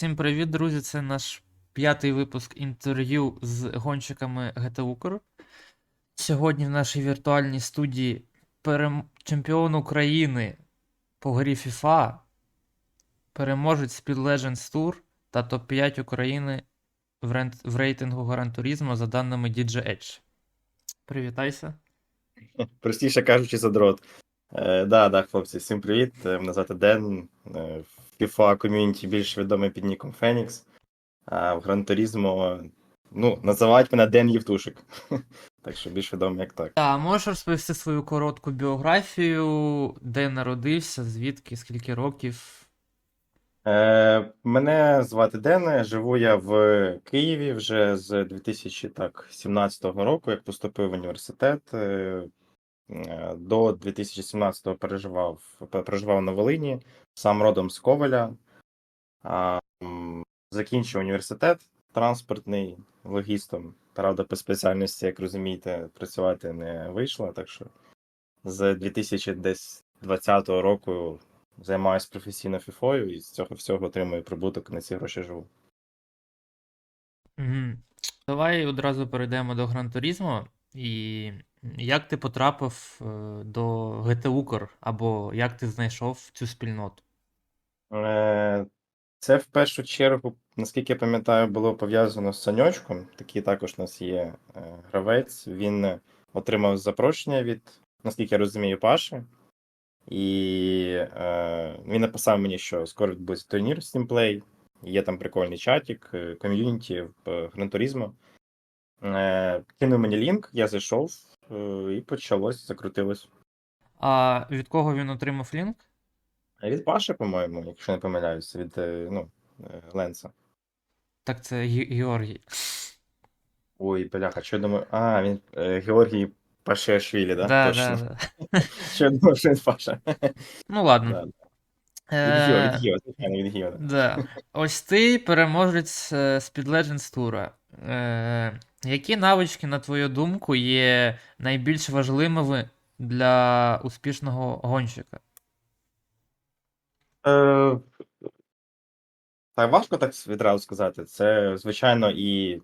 Всім привіт, друзі! Це наш п'ятий випуск інтерв'ю з гонщиками GT Укр. Сьогодні в нашій віртуальній студії перем... чемпіон України по грі FIFA, переможець Speed Legends Tour та топ-5 України в, рен... в рейтингу Turismo за даними DJ Edge. Привітайся. Простіше кажучи, задрот. Е, да, да, хлопці, всім привіт. Е, Мене звати Ден. FIFA ком'юніті більш відомий під ніком Фенікс. А в Гран Турізмо, ну, називають мене Ден Євтушик. Так що більш відомий як так. А можеш розповісти свою коротку біографію, де народився, звідки, скільки років? Е, мене звати Ден, живу я в Києві вже з 2017 року, як поступив в університет. Е, е, До 2017-го переживав, проживав на Волині, сам родом з Ковеля. Закінчив університет транспортний логістом. Правда, по спеціальності, як розумієте, працювати не вийшло. Так що з 2020 року займаюся професійно фіфою і з цього всього отримую прибуток на ці гроші живу. Давай одразу перейдемо до Гран Турізмо. І як ти потрапив е, до GT Укр, або як ти знайшов цю спільноту? Е, Це в першу чергу, наскільки я пам'ятаю, було пов'язано з Саньочком. Такий також у нас є е, гравець. Він отримав запрошення від, наскільки я розумію, Паші. І е, він написав мені, що скоро відбудеться турнір Steamplay. Є там прикольний чатик, е, ком'юніті в Гран Турізмо. Е, кинув мені лінк, я зайшов е, і почалось, закрутилось. А від кого він отримав лінк? Від Паші, по-моєму, якщо не помиляюся, від е, ну, е, Ленса. Так це Георгій. Ой, бляха, що я думаю. А, він е, Георгій Пашешвілі, да? Да, Точно. да, да. Що я думав, що він Паша. Ну ладно. Да. Від Гіо, від Гіо, да. Ось ти переможець Speed Legends Tour. Які навички, на твою думку, є найбільш важливими для успішного гонщика? Е, так, важко так відразу сказати. Це, звичайно, і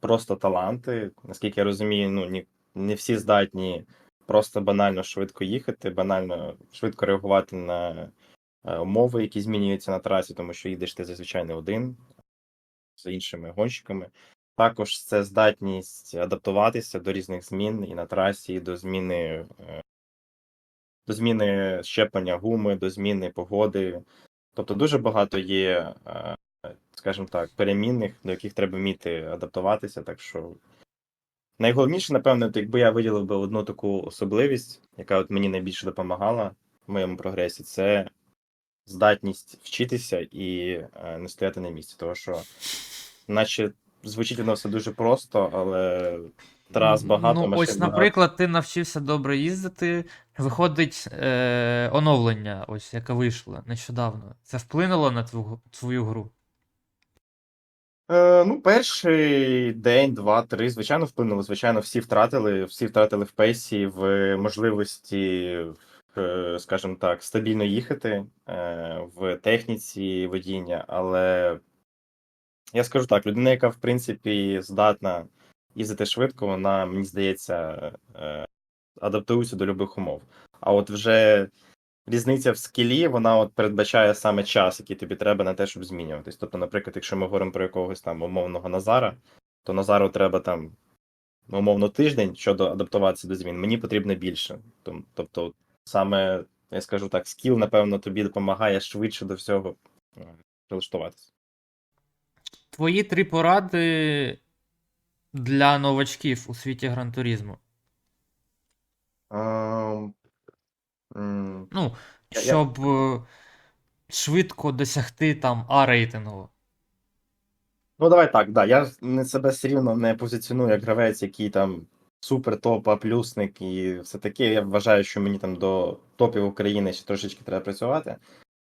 просто таланти. Наскільки я розумію, ну, ні, не всі здатні просто банально швидко їхати, банально швидко реагувати на е, умови, які змінюються на трасі, тому що їдеш ти зазвичай не один з іншими гонщиками. Також це здатність адаптуватися до різних змін і на трасі, і до зміни, е, до зміни щеплення гуми, до зміни погоди. Тобто дуже багато є, е, скажімо так, перемінних, до яких треба вміти адаптуватися. Так що найголовніше, напевно, якби я виділив би одну таку особливість, яка от мені найбільше допомагала в моєму прогресі, це здатність вчитися і е, не стояти на місці. Тому що, наче звучить воно все дуже просто, але трас багато. Ну, машин ось, багато. наприклад, ти навчився добре їздити. Виходить е, оновлення, ось яке вийшло нещодавно. Це вплинуло на твою, твою гру? Е, ну, перший день, два, три, звичайно, вплинуло. Звичайно, всі втратили, всі втратили в пейсі, в можливості, е, скажімо так, стабільно їхати е, в техніці водіння. Але я скажу так: людина, яка в принципі здатна їздити швидко, вона, мені здається, адаптується до любих умов. А от вже різниця в скілі, вона от передбачає саме час, який тобі треба на те, щоб змінюватись. Тобто, наприклад, якщо ми говоримо про якогось там умовного Назара, то Назару треба там умовно тиждень щодо адаптуватися до змін. Мені потрібно більше. Тобто, саме, я скажу так, скіл, напевно, тобі допомагає швидше до всього е, прилаштуватися. Твої три поради для новачків у світі Гран Турізму. М, Ну, щоб е, швидко досягти там А рейтингу. Ну, давай так, да. Я не себе все рівно не позиціоную як гравець, який там супер топ, А плюсник і все таке. Я вважаю, що мені там до топів України ще трошечки треба працювати.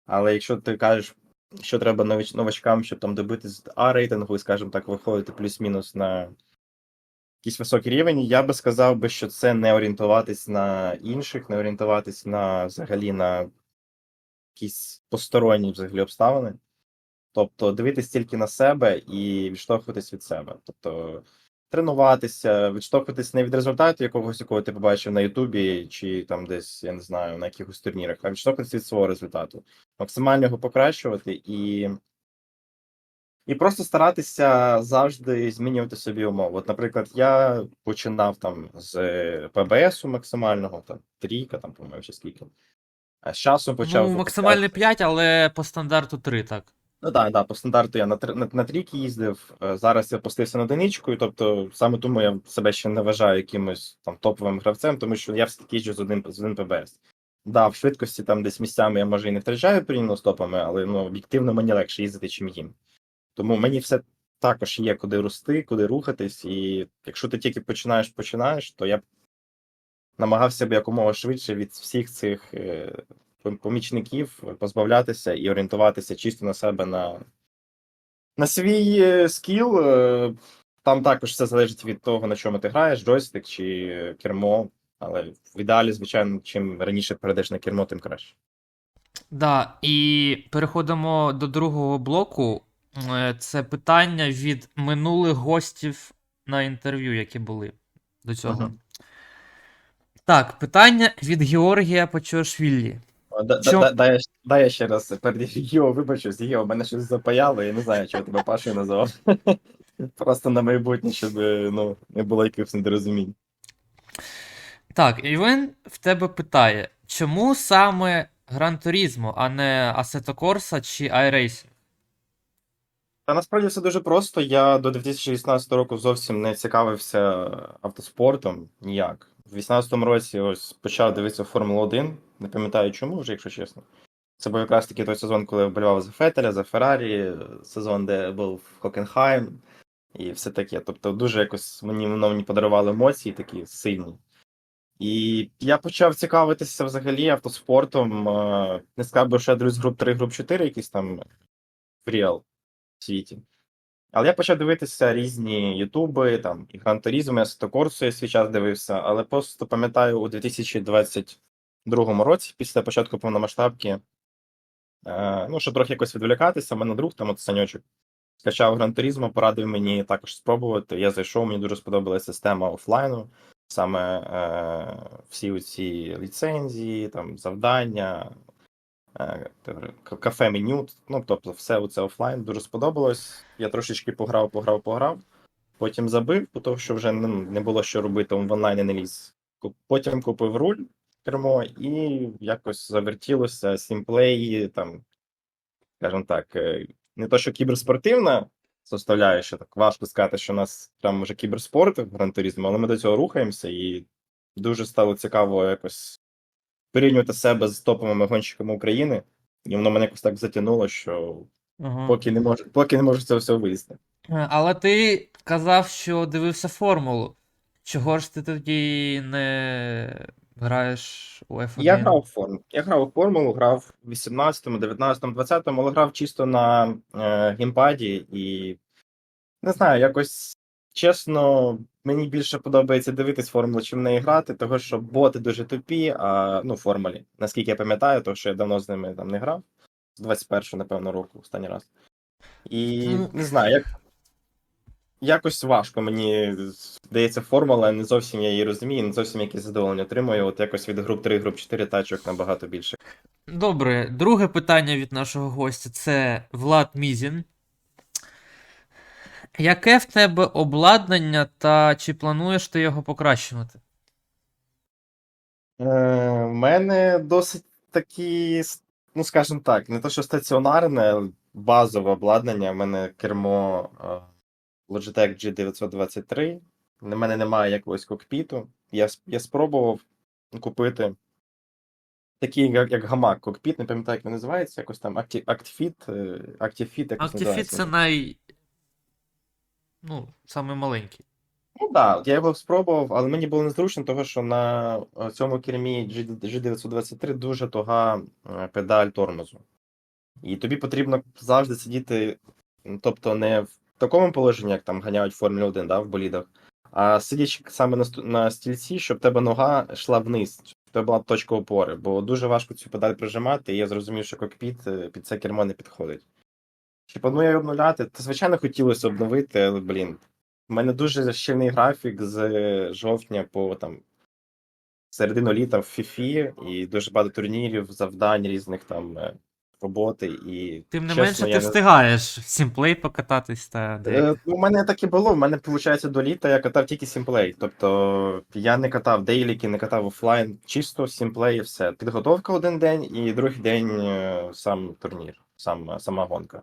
Але якщо ти кажеш, що треба новачкам, щоб там добитись А рейтингу і, скажімо так, виходити плюс-мінус на якийсь високий рівень, я би сказав би, що це не орієнтуватись на інших, не орієнтуватись на взагалі на якісь посторонні взагалі обставини. Тобто дивитись тільки на себе і відштовхуватись від себе. Тобто тренуватися, відштовхуватись не від результату якогось, якого ти побачив на Ютубі, чи там десь, я не знаю, на якихось турнірах, а відштовхуватись від свого результату. Максимально його покращувати і. І просто старатися завжди змінювати собі умови. От, наприклад, я починав там з ПБСу максимального, там трійка, там, по-моєму, чи скільки. А з часом почав. Ну, максимальний 5, але по стандарту 3, так. Ну так, да, по стандарту я на, на, на трійки їздив. е, Зараз я опустився на одиничку, і тобто саме тому я себе ще не вважаю якимось там топовим гравцем, тому що я все-таки їжджу з один з один ПБС. Да, в швидкості там десь місцями я може і не втрачаю порівняно з топами, але ну, об'єктивно мені легше їздити, чим їм. Тому мені все також є куди рости, куди рухатись, і якщо ти тільки починаєш починаєш, то я б намагався б якомога швидше від всіх цих е, помічників позбавлятися і орієнтуватися чисто на себе на, на свій е, скіл. Е, Там також все залежить від того, на чому ти граєш, джойстик чи кермо. Але в ідеалі, звичайно, чим раніше перейдеш на кермо, тим краще. Да, і переходимо до другого блоку. Е, Це питання від минулих гостів на інтерв'ю, які були до цього. Мгм. Так, питання від Георгія Почошвілі. А, Да, Чо- да, да, дай, я, ще- я ще раз перед Гіо вибачусь, Гіо, мене щось запаяло, я не знаю, чого тебе Пашою називав. Просто на майбутнє, щоб е, ну, не було якихось недорозумінь. Так, і він в тебе питає, чому саме Гран Турізмо, а не Assetto Corsa чи iRacing? Та насправді все дуже просто. Я до 2016 року зовсім не цікавився автоспортом ніяк. В 2018 році ось почав дивитися Формулу 1. Не пам'ятаю чому, вже, якщо чесно. Це був якраз таки той сезон, коли я вболівав за Фетеля, за Феррарі, сезон, де був Хокенхайм і все таке. Тобто, дуже якось мені воно мені подарувало емоції такі сильні. І я почав цікавитися взагалі автоспортом. е, Не би, що я дивлюсь груп 3, груп 4, якісь там в Real світі. Але я почав дивитися різні ютуби, там і Гран Турізмо, я Corsa я свій час дивився, але просто пам'ятаю, у 2022 році, після початку повномасштабки, е, ну, щоб трохи якось відволікатися, в мене друг там от Саньочок скачав Грантурізм, порадив мені також спробувати. Я зайшов, мені дуже сподобалася система офлайну, саме е, всі ці ліцензії, там, завдання, е, к- кафе-меню, ну, тобто все це офлайн дуже сподобалось. Я трошечки пограв, пограв, пограв. Потім забив, бо тому що вже не було що робити, в онлайні не ліз. Потім купив руль кермо і якось завертілося сімплеї, там, скажімо так, е, не то, що кіберспортивна составляюча, так важко сказати, що у нас там вже кіберспорт в грантуризмі, але ми до цього рухаємося і дуже стало цікаво якось порівнювати себе з топовими гонщиками України. І воно мене якось так затягнуло, що Ага. поки не можу, поки не можу це все вивести. Е, Але ти казав, що дивився формулу. Чого ж ти тоді не граєш у F1? Я грав форму. Я грав у формулу, грав в 18-му, 19-му, 20-му, але грав чисто на е, геймпаді і не знаю, якось чесно, мені більше подобається дивитись формулу, чим в неї грати, того що боти дуже тупі, а ну, формулі. Наскільки я пам'ятаю, тому що я давно з ними там не грав. З 21-го, напевно, року, останній раз. І Ну. не знаю, як. Якось важко мені здається формула, не зовсім я її розумію, не зовсім якесь задоволення отримую. От якось від груп 3, груп 4 тачок набагато більше. Добре, друге питання від нашого гостя це Влад Мізін. Яке в тебе обладнання та чи плануєш ти його покращувати? Е, в мене досить такі, ну скажімо так, не то що стаціонарне, базове обладнання. У мене кермо е, Logitech G923. На мене немає якогось кокпіту. Я, я спробував купити такий, як, як гамак кокпіт, не пам'ятаю, як він називається, якось там Acti- ActiFit, е, ActiFit ActiFit це най. Ну, саме маленький. Ну так, да, я його спробував, але мені було незручно, тому що на е, цьому кермі G- G923 дуже туга е, педаль тормозу. І тобі потрібно завжди сидіти, тобто не в такому положенні, як там ганяють Формулі 1, да, в болідах, а сидячи саме на, стільці, щоб тебе нога йшла вниз, щоб тебе була точка опори, бо дуже важко цю педаль прижимати, і я зрозумів, що кокпіт е, під це кермо не підходить. Чи планую я обновляти? Та, звичайно, хотілося обновити, але, блін, у мене дуже щільний графік з жовтня по там середину літа в Фіфі, і дуже багато турнірів, завдань різних там е, роботи. І Тим не чесно, менше, я ти встигаєш сімплей покататись та. Е, ну, У мене так і було. У мене, виходить, до літа я катав тільки сімплей. Тобто я не катав дейліки, не катав офлайн, чисто сімплей і все. Підготовка один день і другий день е, сам турнір, сам, сама гонка.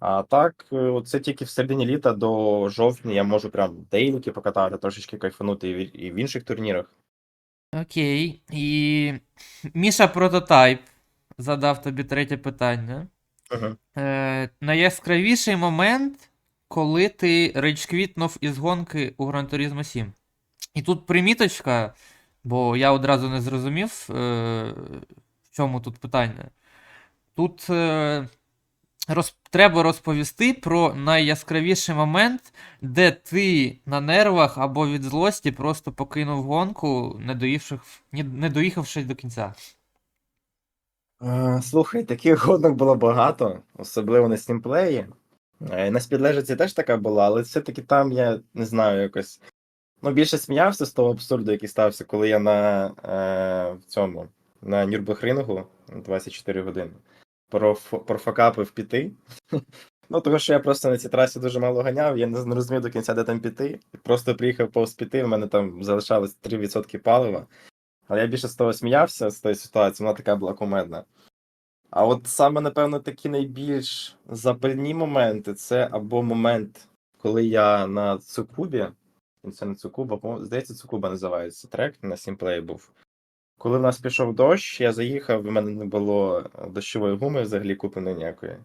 А так, е, це тільки в середині літа до жовтня я можу прям дейліки покатати, трошечки кайфанути і в, інших турнірах. Окей. І Міша Прототайп задав тобі третє питання. Угу. Е, найяскравіший момент, коли ти рейдж-квітнув із гонки у Gran Turismo 7. І тут приміточка, бо я одразу не зрозумів, е, в чому тут питання. Тут е, роз, треба розповісти про найяскравіший момент, де ти на нервах або від злості просто покинув гонку, не доїхавши, не, доїхавши до кінця. Е, Слухай, таких гонок було багато, особливо на стімплеї. Е, На спідлежиці теж така була, але все-таки там я не знаю якось. Ну, більше сміявся з того абсурду, який стався, коли я на е, в цьому на Нюрбехрингу 24 години проф- профокапив піти. Ну, тому що я просто на цій трасі дуже мало ганяв, я не розумів до кінця, де там піти. Просто приїхав повз піти, в мене там залишалось 3% палива. Але я більше з того сміявся, з тої ситуації, вона така була кумедна. А от саме, напевно, такі найбільш запальні моменти це або момент, коли я на Цукубі, це не Цукуба, здається, Цукуба називається трек, на сімплеї був. Коли в нас пішов дощ, я заїхав, в мене не було дощової гуми взагалі купленої ніякої.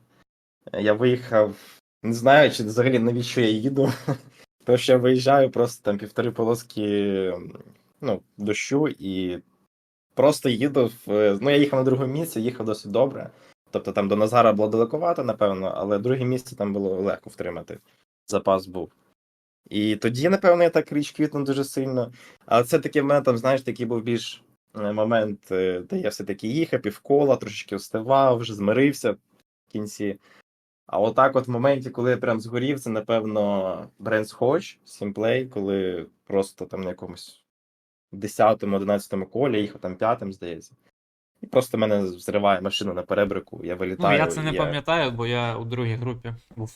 Я виїхав, не знаю, чи взагалі навіщо я їду. Тому що я виїжджаю просто там півтори полоски ну, дощу і просто їду в. Ну, я їхав на другому місці, їхав досить добре. Тобто там до Назара було далековато, напевно, але друге місце там було легко втримати. Запас був. І тоді, напевно, я так річ квітнув дуже сильно. Але це таки в мене там, знаєш, такий був більш момент, е, де я все-таки їхав півкола, трошечки встивав, вже змирився в кінці. А отак, от в моменті, коли я прям згорів, це, напевно, Brand's Hodge, Simplay, коли просто там на якомусь 10-11 колі, їхав там п'ятим, здається. І просто мене зриває машина на перебрику, я Ну, вилітаю. я це не і пам'ятаю, бо я у другій групі був.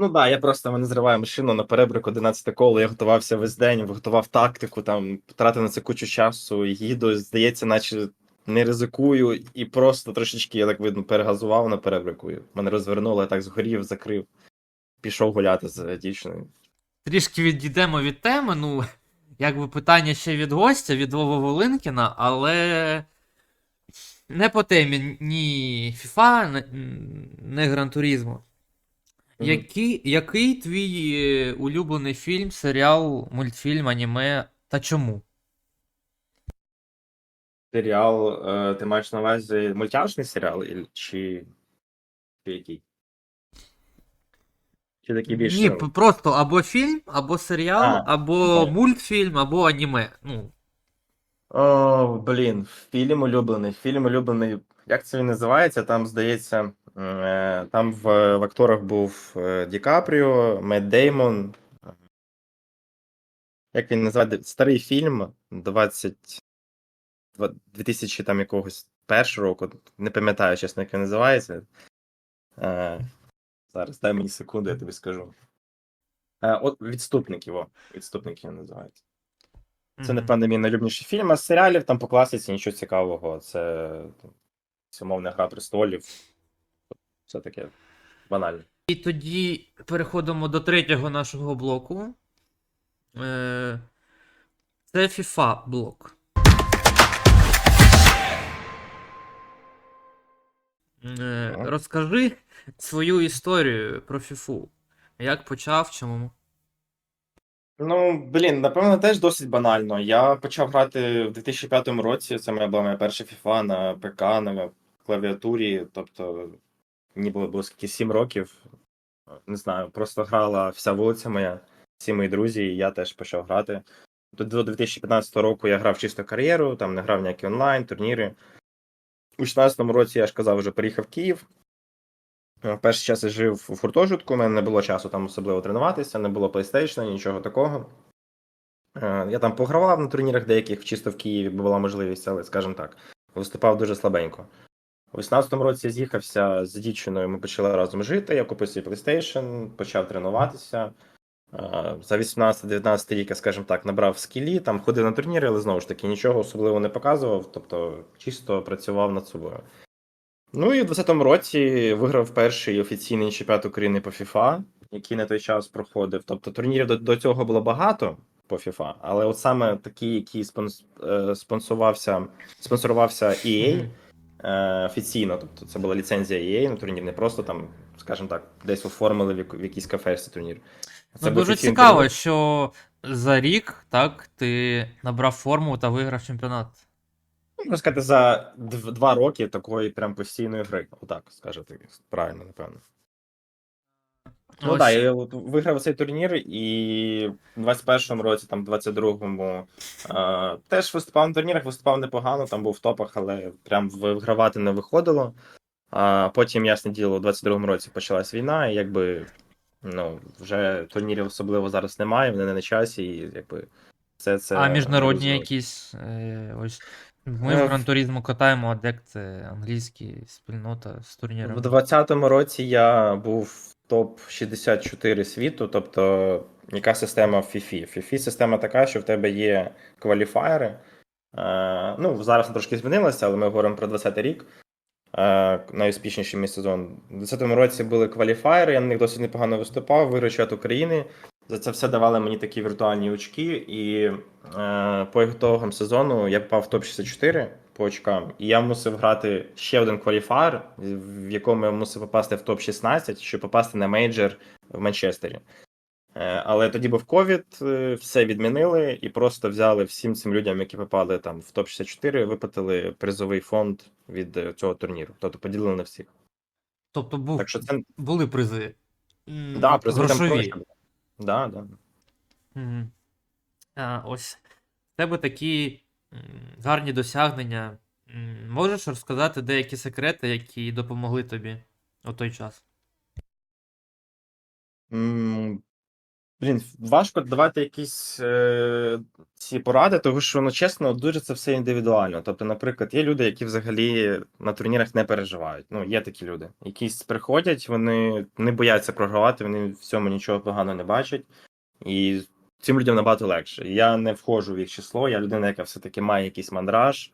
Ну да, я просто мене зриває машину на перебрику 11 коло, я готувався весь день, готував тактику, там, потратив на це кучу часу, їду, здається, наче не ризикую, і просто трошечки, я так видно, перегазував на перебрику. Мене розвернуло, я так згорів, закрив, пішов гуляти з дівчиною. Трішки відійдемо від теми. Ну, якби питання ще від гостя, від Вова Волинкіна, але не по темі ні FIFA, не Гран Турізмо. Який, який твій е, улюблений фільм, серіал, мультфільм, аніме та чому? Серіал, е, ти маєш на увазі мультяшний серіал і- чи, чи який? Чи такий більш Ні, п- просто або фільм, або серіал, А, або ну, мультфільм, або аніме. Ну, О, блін, фільм улюблений. Фільм улюблений. Як це він називається? Там, здається, там в, в акторах був е, Ді Капріо, Мет Деймон. Як він називає? Старий фільм 20, 2000 там якогось першого року. Не пам'ятаю, чесно, як він називається. Е, зараз дай мені секунду, я тобі скажу. Е, от відступник його. Відступник його називається. Це, напевно, мій найлюбніший фільм, а з серіалів там по класиці нічого цікавого. Це умовна гра престолів. Все таке банальне. І тоді переходимо до третього нашого блоку. Е, Це FIFA блок. Е, Розкажи свою історію про FIFA. Як почав, чому? Ну, блін, напевно, теж досить банально. Я почав грати в 2005 році. Це моя була моя перша FIFA на ПК, на клавіатурі. Тобто, мені було, скільки 7 років. Не знаю, просто грала вся вулиця моя, всі мої друзі, і я теж почав грати. До до 2015 року я грав чисто кар'єру, там не грав ніякі онлайн, турніри. У 2016 році я ж казав, вже переїхав в Київ. Е, Перший час я жив в гуртожитку, у мене не було часу там особливо тренуватися, не було PlayStation, нічого такого. Е, Я там погравав на турнірах деяких, чисто в Києві, бо була можливість, але, скажімо так, виступав дуже слабенько. У 18-му році я з'їхався з дівчиною, ми почали разом жити. Я купив свій PlayStation, почав тренуватися. За 18-19 рік, я, скажімо так, набрав скілі, там ходив на турніри, але знову ж таки нічого особливо не показував, тобто чисто працював над собою. Ну і в 20-му році виграв перший офіційний чемпіонат України по FIFA, який на той час проходив. Тобто турнірів до, до цього було багато по FIFA, але от саме такий, який спонс, е, спонсорувався, спонсорувався EA. Е, офіційно, тобто це була ліцензія EA на турнір, не просто там, скажімо так, десь оформили в, якійсь кафешці турнір. Ну, дуже цікаво, турнір. що за рік, так, ти набрав форму та виграв чемпіонат. Можна сказати, за два роки такої прям постійної гри. Отак, скажете, правильно, напевно. Ну так, я виграв цей турнір, і в 21-му році, там, 22-му, е, теж виступав на турнірах, виступав непогано, там був в топах, але прям вигравати не виходило. А потім, ясне діло, у 22-му році почалась війна, і якби ну, вже турнірів особливо зараз немає, вони не на часі, і якби все це. а міжнародні реалізовують. якісь. Е, ось. Ми Е, в Гран Туризмо катаємо, а дек це англійський спільнота з турніром. В 20-му році я був в топ-64 світу, тобто яка система в FIFA? В FIFA система така, що в тебе є кваліфаєри. Е, ну, зараз вона трошки змінилася, але ми говоримо про 20-й рік. Е, найуспішніший мій сезон. У 20-му році були кваліфаєри, я на них досить непогано виступав, виграв чемпіонат України. За це все давали мені такі віртуальні очки, і е, по ітогам сезону я попав в топ-64 по очкам, і я мусив грати ще один кваліфаєр, в якому я мусив попасти в топ-16, щоб попасти на мейджор в Манчестері. Е, Але тоді був ковід, е, все відмінили і просто взяли всім цим людям, які попали там в топ-64, виплатили призовий фонд від е, цього турніру. Тобто поділили на всіх. Тобто був, Так що це були призи. М, да, призи там грошові. Да, да. А, ось. В тебе такі гарні досягнення. Можеш розказати деякі секрети, які допомогли тобі у той час? Блін, важко давати якісь е, ці поради, тому що, ну чесно, дуже це все індивідуально. Тобто, наприклад, є люди, які взагалі на турнірах не переживають. Ну, є такі люди. Якісь приходять, вони не бояться програвати, вони в цьому нічого поганого не бачать. І цим людям набагато легше. Я не входжу в їх число, я людина, яка все-таки має якийсь мандраж,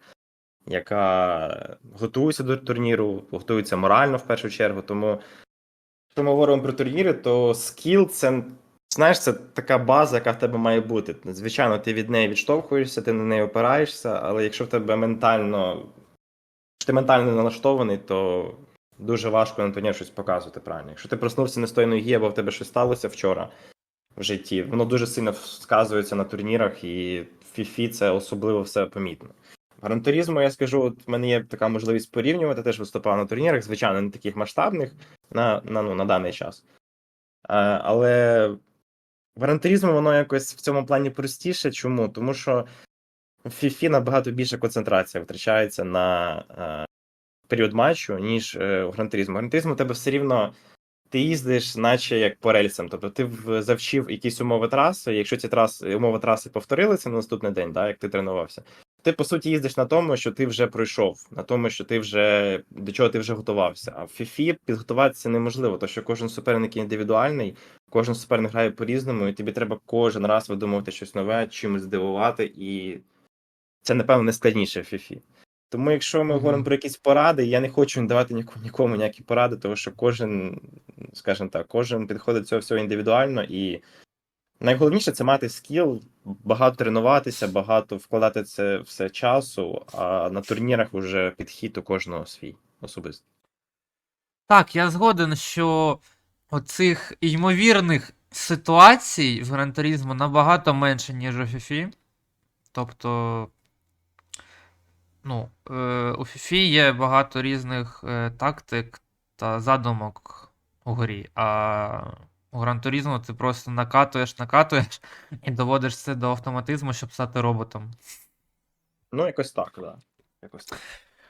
яка готується до турніру, готується морально в першу чергу. Тому, якщо ми говоримо про турніри, то скіл це. Знаєш, це така база, яка в тебе має бути. Звичайно, ти від неї відштовхуєшся, ти на неї опираєшся, але якщо в тебе ментально, якщо ти ментально налаштований, то дуже важко на турнір щось показувати правильно. Якщо ти проснувся не з тої ноги, або в тебе щось сталося вчора в житті, воно дуже сильно сказується на турнірах, і в FIFA це особливо все помітно. Грантуризму, я скажу, от в мене є така можливість порівнювати, теж виступав на турнірах, звичайно, не таких масштабних на, на, ну, на даний час. Е, але Грантуризму воно якось в цьому плані простіше. Чому? Тому що в FIFA набагато більше концентрація витрачається на е, період матчу, ніж е, в Грантуризму. Грантуризму у тебе все рівно ти їздиш, наче як по рельсам. Тобто ти завчив якісь умови траси, якщо ці траси, умови траси повторилися на наступний день, да, як ти тренувався, ти по суті їздиш на тому, що ти вже пройшов, на тому, що ти вже до чого ти вже готувався. А в FIFA підготуватися неможливо, тому що кожен суперник індивідуальний, кожен суперник грає по-різному, і тобі треба кожен раз видумувати щось нове, чимось здивувати, і це, напевно, найскладніше в FIFA. Тому, якщо ми Мгм. говоримо про якісь поради, я не хочу давати нікому, нікому ніякі поради, тому що кожен, скажімо так, кожен підходить до цього всього індивідуально, і найголовніше це мати скіл, багато тренуватися, багато вкладати це все часу, а на турнірах вже підхід у кожного свій особистий. Так, я згоден, що оцих ймовірних ситуацій в Гран Туризмо набагато менше, ніж у FIFA. Тобто, ну, е, у FIFA є багато різних е, тактик та задумок у грі, а у грантуризму ти просто накатуєш, накатуєш і доводиш це до автоматизму, щоб стати роботом. Ну, якось так, так. Да. Якось так.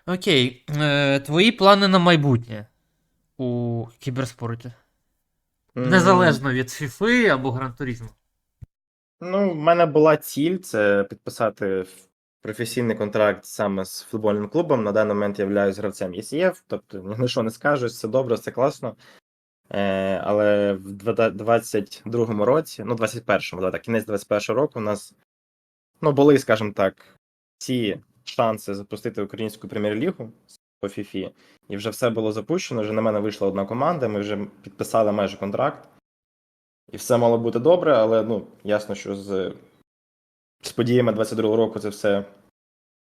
Окей, е, твої плани на майбутнє. у кіберспорті? М, Незалежно від FIFA або Гран Туризму. Ну, в мене була ціль це підписати професійний контракт саме з футбольним клубом. На даний момент я являюсь гравцем ЄСІФ, тобто ні на що не скажу, все добре, все класно. Е, але в 22-му році, ну, 21-му, да, так, кінець 21-го року, у нас ну, були, скажімо так, всі шанси запустити українську прем'єр-лігу по ФІФІ, і вже все було запущено. Вже на мене вийшла одна команда, ми вже підписали майже контракт. І все мало бути добре, але ну, ясно, що з, з подіями 22-го року це все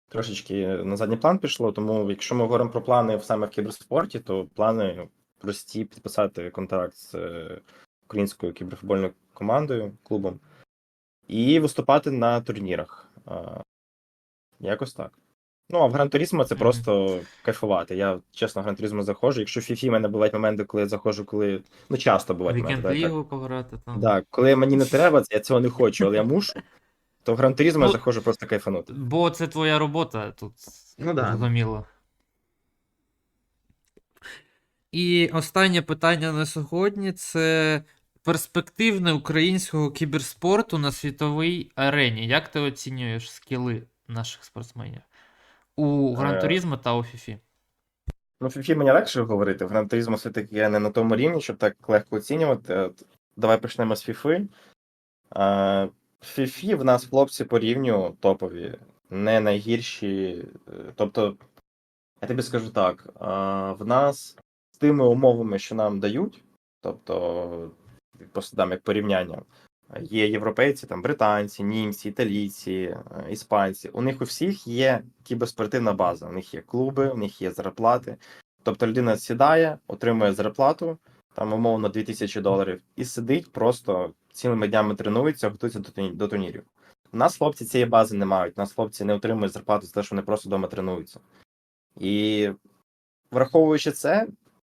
трошечки на задній план пішло. Тому, якщо ми говоримо про плани саме в кіберспорті, то плани прості підписати контракт з е, українською кіберфутбольною командою, клубом, і виступати на турнірах. Якось так. Ну, а в Гран Турісмо це просто кайфувати. Я чесно в Гран Турісмо заходжу. Якщо в FIFA в мене бувають моменти, коли я заходжу, коли. Ну, часто бувають моменти. Вікенд так. лігу пограти там. Да, коли мені не треба, я цього не хочу, але я мушу, то в Гран я Ну, заходжу просто кайфанути. Бо це твоя робота тут. Ну да. Зрозуміло. І останнє питання на сьогодні це перспективне українського кіберспорту на світовій арені. Як ти оцінюєш скіли наших спортсменів? У Гран Е, та у Фіфі? Ну, в FIFA мені легше говорити. В Гран Турізмо все-таки я не на тому рівні, щоб так легко оцінювати. От, давай почнемо з FIFA. А, в нас хлопці по рівню топові, не найгірші. Е, Тобто, я тобі скажу так: в нас тими умовами, що нам дають, тобто, дам як порівняння. Є європейці, там британці, німці, італійці, е, іспанці. У них у всіх є кіберспортивна база. У них є клуби, у них є зарплати. Тобто людина сідає, отримує зарплату, там умовно 2000 доларів, і сидить просто цілими днями тренується, готується до турнірів. У нас хлопці цієї бази не мають. У нас хлопці не отримують зарплату за те, що вони просто вдома тренуються. І враховуючи це,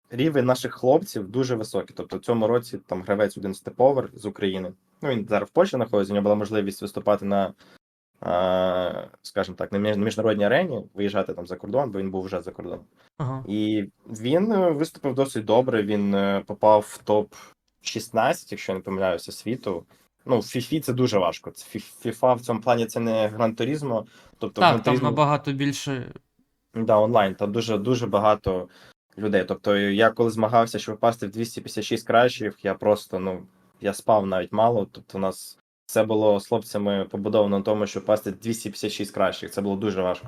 рівень наших хлопців дуже високий. Тобто в цьому році там гравець один степовер з України. Ну, він зараз в Польщі знаходиться, у нього була можливість виступати на, скажімо так, на міжнародній арені, виїжджати там за кордон, бо він був вже за кордоном. Ага. І він е, виступив досить добре. Він е, попав в топ 16, якщо я не помиляюся, світу. Ну, в FIFA це дуже важко. Це FIFA в цьому плані це не Гран Турізмо. Тобто Так, Gran там набагато більше. Да, онлайн, там дуже дуже багато людей. Тобто, я коли змагався, щоб попасти в 256 кращих, я просто ну я спав навіть мало. Тобто, у нас все було з хлопцями побудовано на тому, щоб попасти в 256 кращих. Це було дуже важко.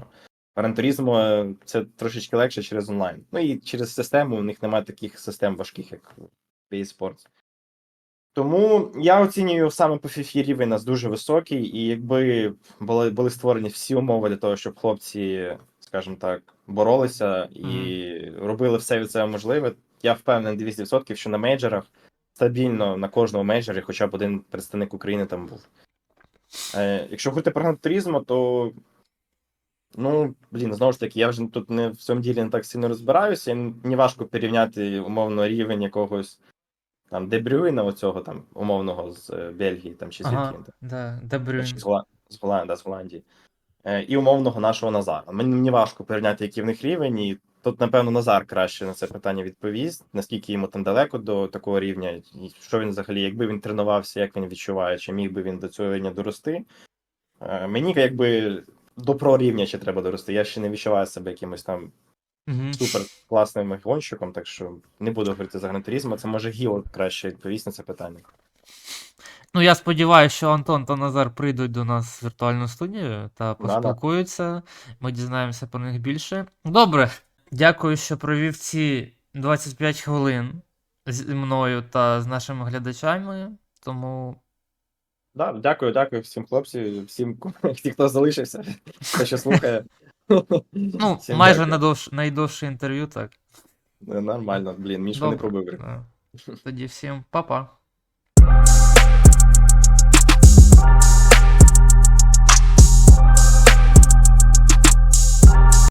Гран е, це трошечки легше через онлайн. Ну і через систему у них немає таких систем важких, як в EA Sports. Тому я оцінюю саме по FIFA рівень нас дуже високий, і якби були, були створені всі умови для того, щоб хлопці, скажімо так, боролися і робили все від себе можливе, я впевнений 200%, що на мейджорах стабільно на кожному мейджорі хоча б один представник України там був. Е, якщо говорити про гран-туризмо, то ну, блін, знову ж таки, я вже тут не в цьому ділі не так сильно розбираюся, і мені важко порівняти умовно рівень якогось там Дебрюйна, оцього там умовного з е, Бельгії там, чи Ага, звідки він да, Дебрюйн. З, Гола... з, Голландії, да, з Голландії. Е, і умовного нашого Назара. Мені, важко порівняти, який в них рівень, і тут, напевно, Назар краще на це питання відповість, наскільки йому там далеко до такого рівня, і що він взагалі, якби він тренувався, як він відчуває, чи міг би він до цього рівня дорости. Е, мені якби до про рівня ще треба дорости. Я ще не відчуваю себе якимось там Угу. супер класним гонщиком, так що не буду говорити за гран-туризм, Це може Гіо краще відповість на це питання. Ну, я сподіваюся, що Антон та Назар прийдуть до нас в віртуальну студію та поспілкуються. Ми дізнаємося про них більше. Добре, дякую, що провів ці 25 хвилин зі мною та з нашими глядачами. Тому Да, дякую, дякую всім хлопцям, всім, хто залишився, хто ще слухає. ну, Всім майже найдовше інтерв'ю, так. Нормально, блін, Мішка не пробив. Да. Тоді всім па-па.